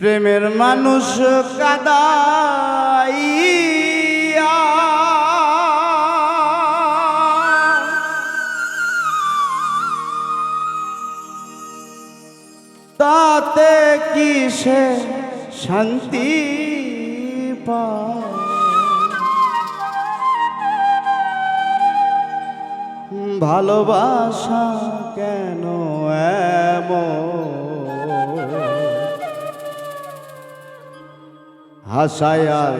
প্রেমের মানুষ কাদাইয়া। তাতে কি সে শান্তি ভালোবাসা কেন এমন? হাসায় আর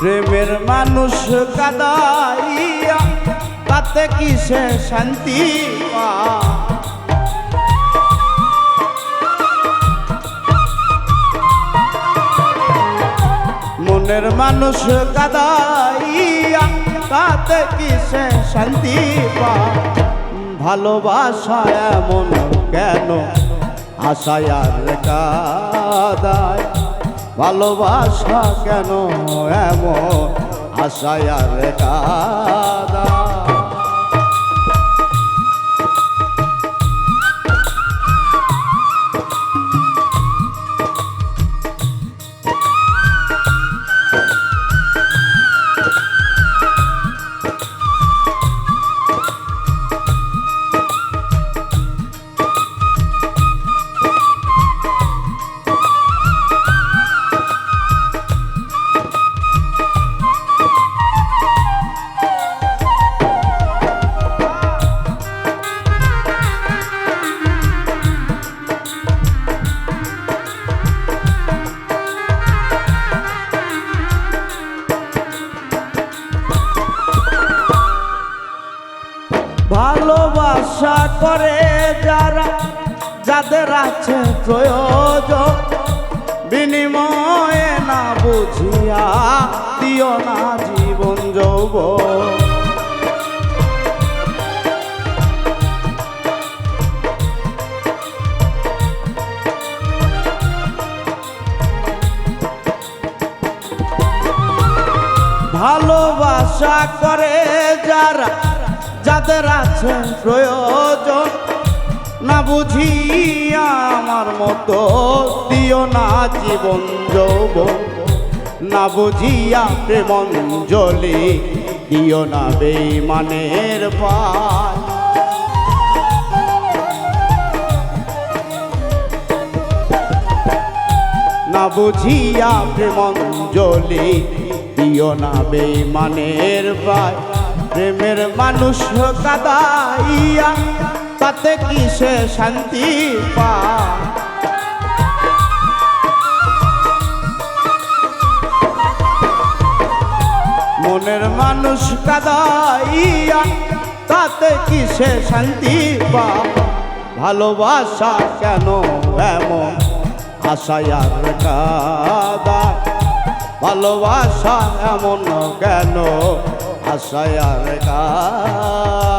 প্রেমের মানুষ কাদাইয়া, তাতে কি সে শান্তি মনের মানুষ কাদাইয়া, তাতে কি সে শান্তি পায় ভালোবাসা এমন কেন? আশায় আর কাদায়। ভালোবাসা কেন এমন আশায় আর কাদায় করে যারা, যাদের আছে প্রয়োজন, বিনিময়ে না বুঝিয়া দিও না জীবন যৌব ভালোবাসা করে যারা যাদের আছে প্রয়োজন। না বুঝিয়া আমার মতো দিও না জীবন যৌবন। না বুঝিয়া প্রেমঞ্জলি দিও না বেইমানের পায়। না বুঝিয়া প্রেমঞ্জলি দিও না বেমানের ভাই প্রেমের মানুষ কাদাইয়া, তাতে কি সে শান্তি পায় মনের মানুষ কাদাইয়া, তাতে কি সে শান্তি পা? ভালোবাসা কেন এমন আশায় আর কাদা? ভালোবাসা এমন কেন আশায় আর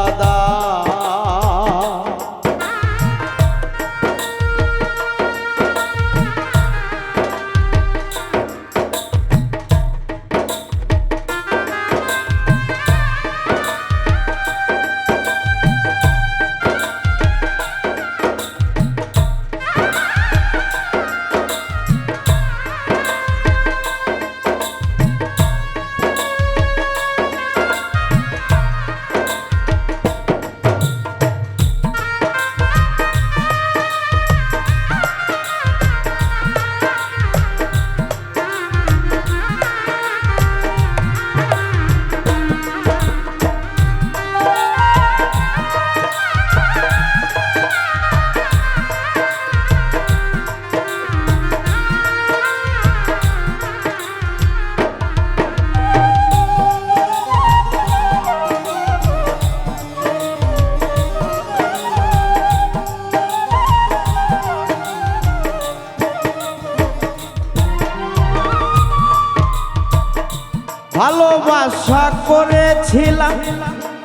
ভালোবাসা করেছিলাম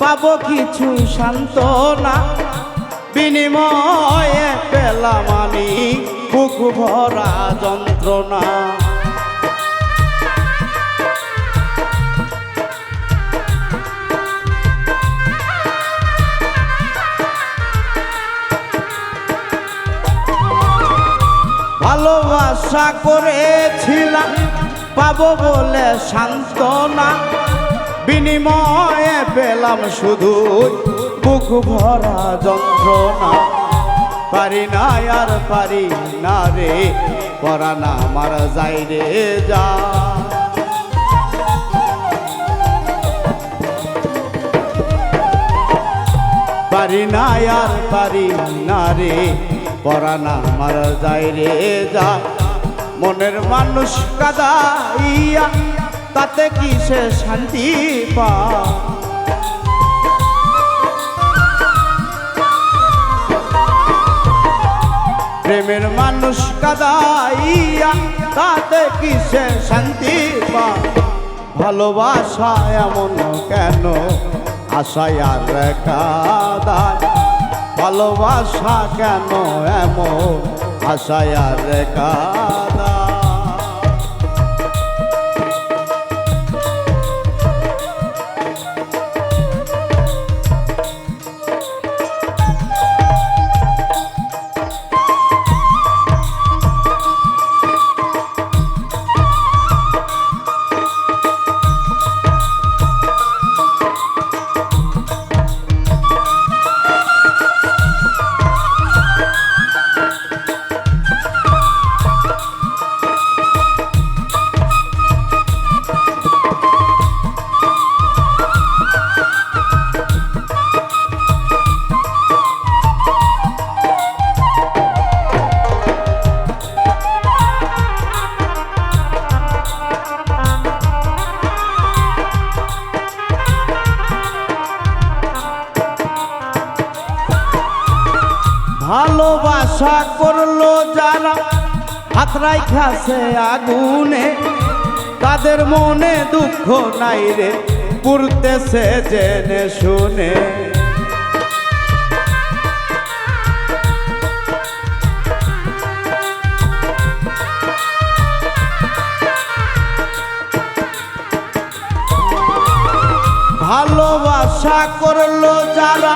পাবো কিছু সান্ত্বনা। বিনিময়ে পেলাম আমি বুক ভরা যন্ত্রণা। ভালোবাসা করেছিলাম পাবো বলে সান্ত্বনা। বিনিময়ে পেলাম শুধু বুক ভরা যন্ত্রণা। পারি না আর পারি না রে পরানা আমার যাই রে যা। পারি না আর পারি না রে পরানা আমার যাই রে যা। মনের মানুষ কাদাইয়া, তাতে কি সে শান্তি পা? প্রেমের মানুষ কাদাইয়া, তাতে কি সে শান্তি পা? ভালোবাসা এমন কেন? আশায় আর কাদায় ভালোবাসা কেন এমন? আশায় আর কাদায় ভালোবাসা করল যারা। হাত রাইখাছে আগুনে। তাদের মনে দুঃখ নাই রে পুরতেছে জেনে শুনে। ভালোবাসা করল যারা।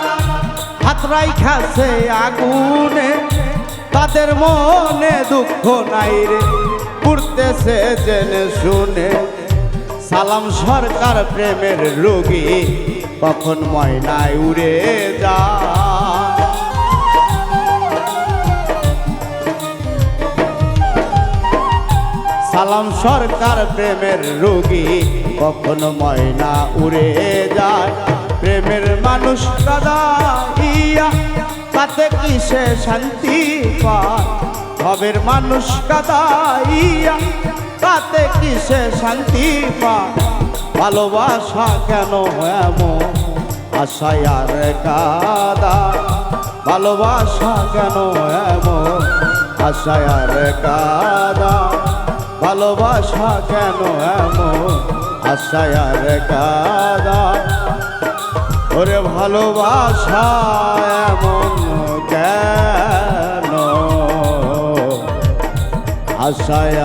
হাত রাইখাছে আগুনে। তাদের মনে দুঃখ নাই রে। পুড়তেছে জেনে শুনে। সালাম সরকার প্রেমের রোগী, কখন ময়নায় উড়ে যা সালাম সরকার প্রেমের রোগী, কখনো ময়না উড়ে যায়। প্রেমের মানুষ কাদাইয়া তাতে কিসে শান্তি পায়? মানুষ কাদাইয়া তাতে কিসে শান্তি পায়? ভালোবাসা কেন এমন আশায় আর কাদা? ভালোবাসা কেন এমন আশায় আর কাদা? ভালোবাসা কেন এমন আশায় আর কাদা? ওরে ভালোবাসা এমন কেন? আশায়